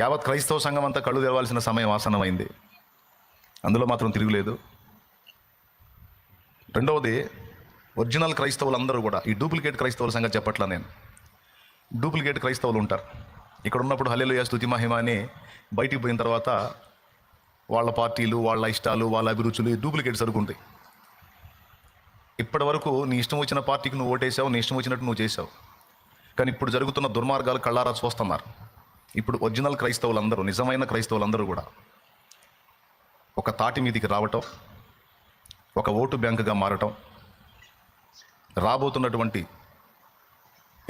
యావత్ క్రైస్తవ సంఘం అంతా కళ్ళు తెరవాల్సిన సమయం ఆసనమైంది అందులో మాత్రం తిరుగులేదు. రెండవది ఒరిజినల్ క్రైస్తవులు అందరూ కూడా ఈ డూప్లికేట్ క్రైస్తవుల సంగతి చెప్పట్లా నేను. డూప్లికేట్ క్రైస్తవులు ఉంటారు. ఇక్కడ ఉన్నప్పుడు హల్లెలూయా స్తుతి మహిమ అని బయటికి పోయిన తర్వాత వాళ్ళ పార్టీలు వాళ్ళ ఇష్టాలు వాళ్ళ అభిరుచులు ఈ డూప్లికేట్ సరుకుంటాయి ఇప్పటి వరకు నీ ఇష్టం వచ్చిన పార్టీకి నువ్వు ఓటేసావు నీ ఇష్టం వచ్చినట్టు నువ్వు చేసావు. కానీ ఇప్పుడు జరుగుతున్న దుర్మార్గాలు కళ్ళారా చూస్తున్నారు. ఇప్పుడు ఒరిజినల్ క్రైస్తవులందరూ నిజమైన క్రైస్తవులందరూ కూడా ఒక తాటి మీదికి రావటం ఒక ఓటు బ్యాంకుగా మారటం రాబోతున్నటువంటి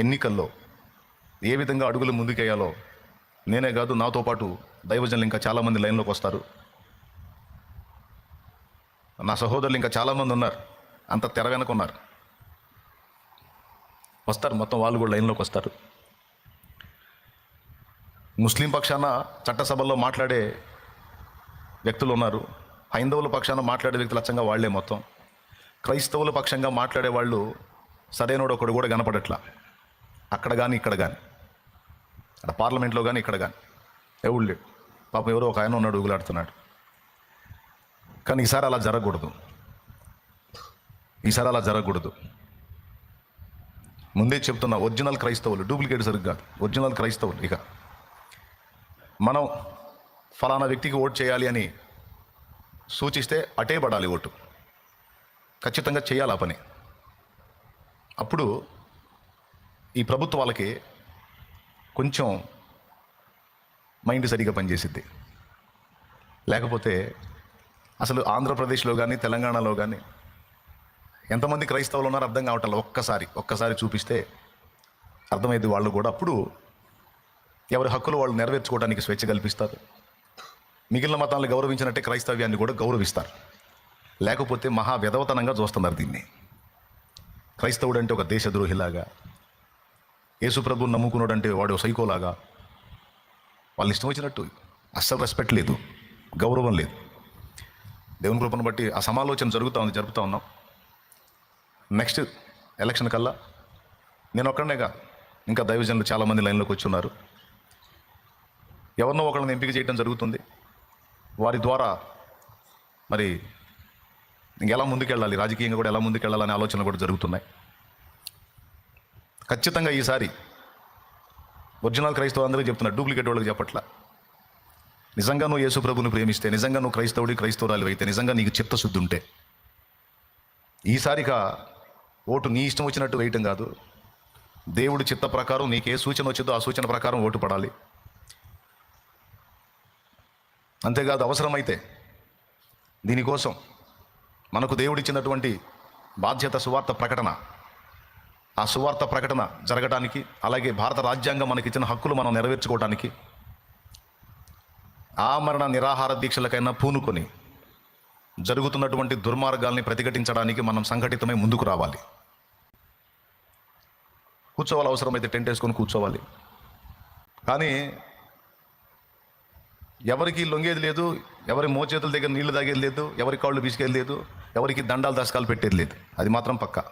ఎన్నికల్లో ఏ విధంగా అడుగులు ముందుకేయాలో నేనే కాదు నాతో పాటు దైవజనులు ఇంకా చాలామంది లైన్లోకి వస్తారు. నా సహోదరులు ఇంకా చాలామంది ఉన్నారు అంత తెర వెనక ఉన్నారు. వస్తారు మొత్తం వాళ్ళు కూడా లైన్లోకి వస్తారు. ముస్లిం పక్షాన చట్టసభల్లో మాట్లాడే వ్యక్తులు ఉన్నారు. హైందవుల పక్షాన మాట్లాడే వ్యక్తులు అచ్చంగా వాళ్ళే మొత్తం. క్రైస్తవుల పక్షంగా మాట్లాడే వాళ్ళు సరైనడు ఒకడు కూడా కనపడట్లా. అక్కడ కానీ ఇక్కడ కానీ అక్కడ పార్లమెంట్లో కానీ ఇక్కడ కానీ ఎవడు లేడు. పాపం ఎవరో ఒక ఆయన ఉన్నాడు ఊగులాడుతున్నాడు. కానీ ఈసారి అలా జరగకూడదు. ఈసారి అలా జరగకూడదు. ముందే చెప్తున్నా ఒరిజినల్ క్రైస్తవులు డూప్లికేట్ సరిగ్గా కాదు. ఒరిజినల్ క్రైస్తవులు ఇక. మనం ఫలానా వ్యక్తికి ఓటు చేయాలి అని సూచిస్తే అటే పడాలి ఓటు. ఖచ్చితంగా చేయాలి ఆ పని. అప్పుడు ఈ ప్రభుత్వాలకి కొంచెం మైండ్ సరిగా పనిచేసిద్ది. లేకపోతే అసలు ఆంధ్రప్రదేశ్లో కానీ తెలంగాణలో కానీ ఎంతమంది క్రైస్తవులు ఉన్నారో అర్థం కావట్లేదు ఒక్కసారి. ఒక్కసారి చూపిస్తే అర్థమైంది వాళ్ళు కూడా. అప్పుడు ఎవరి హక్కులు వాళ్ళు నెరవేర్చుకోవడానికి స్వేచ్ఛ కల్పిస్తారు. మిగిలిన మతాలను గౌరవించినట్టే క్రైస్తవ్యాన్ని కూడా గౌరవిస్తారు. లేకపోతే మహా వ్యధవతనంగా చూస్తున్నారు దీన్ని. క్రైస్తవుడు అంటే ఒక దేశద్రోహిలాగా యేసుప్రభు నమ్ముకున్నాడు అంటే వాడు సైకోలాగా వాళ్ళు ఇష్టం వచ్చినట్టు అస్సలు రెస్పెక్ట్ లేదు గౌరవం లేదు. దేవుని కృపను బట్టి ఆ సమాలోచన జరుగుతూ ఉంది జరుపుతూ ఉన్నాం. నెక్స్ట్ ఎలక్షన్ కల్లా నేను ఒక్కడనే కాదు ఇంకా దైవజనులు చాలామంది లైన్లోకి వచ్చి ఉన్నారు. ఎవరినో ఒకళ్ళని ఎంపిక చేయడం జరుగుతుంది. వారి ద్వారా మరి ఇంకెలా ముందుకెళ్ళాలి? రాజకీయంగా కూడా ఎలా ముందుకెళ్ళాలనే ఆలోచనలు కూడా జరుగుతున్నాయి. ఖచ్చితంగా ఈసారి ఒరిజినల్ క్రైస్తవ అందరూ చెప్తున్నారు డూప్లికేట్ వాళ్ళకి చెప్పట్లా. నిజంగా నువ్వు యేసు ప్రభుని ప్రేమిస్తే నిజంగా నువ్వు క్రైస్తవుడి క్రైస్తవురాలు అయితే నిజంగా నీకు చిత్తశుద్ధి ఉంటే ఈసారిగా ఓటు నీ ఇష్టం వచ్చినట్టు వేయటం కాదు. దేవుడి చిత్త ప్రకారం నీకే సూచన వచ్చిందో ఆ సూచన ప్రకారం ఓటు పడాలి. అంతేకాదు అవసరమైతే దీనికోసం మనకు దేవుడిచ్చినటువంటి బాధ్యత సువార్త ప్రకటన. ఆ సువార్త ప్రకటన జరగడానికి అలాగే భారత రాజ్యాంగం మనకిచ్చిన హక్కులు మనం నెరవేర్చుకోవడానికి ఆమరణ నిరాహార దీక్షలకైనా పూనుకొని జరుగుతున్నటువంటి దుర్మార్గాల్ని ప్రతిఘటించడానికి మనం సంఘటితమై ముందుకు రావాలి. కూర్చోవాలి అవసరమైతే టెంట్ వేసుకొని కూర్చోవాలి. కానీ ఎవరికి లొంగేది లేదు ఎవరి మోచేతుల దగ్గర నీళ్ళు తాగేది లేదు ఎవరి కాళ్ళు పిసికేది లేదు ఎవరికి దండాలు దశకాలు పెట్టేది లేదు. అది మాత్రం పక్కా.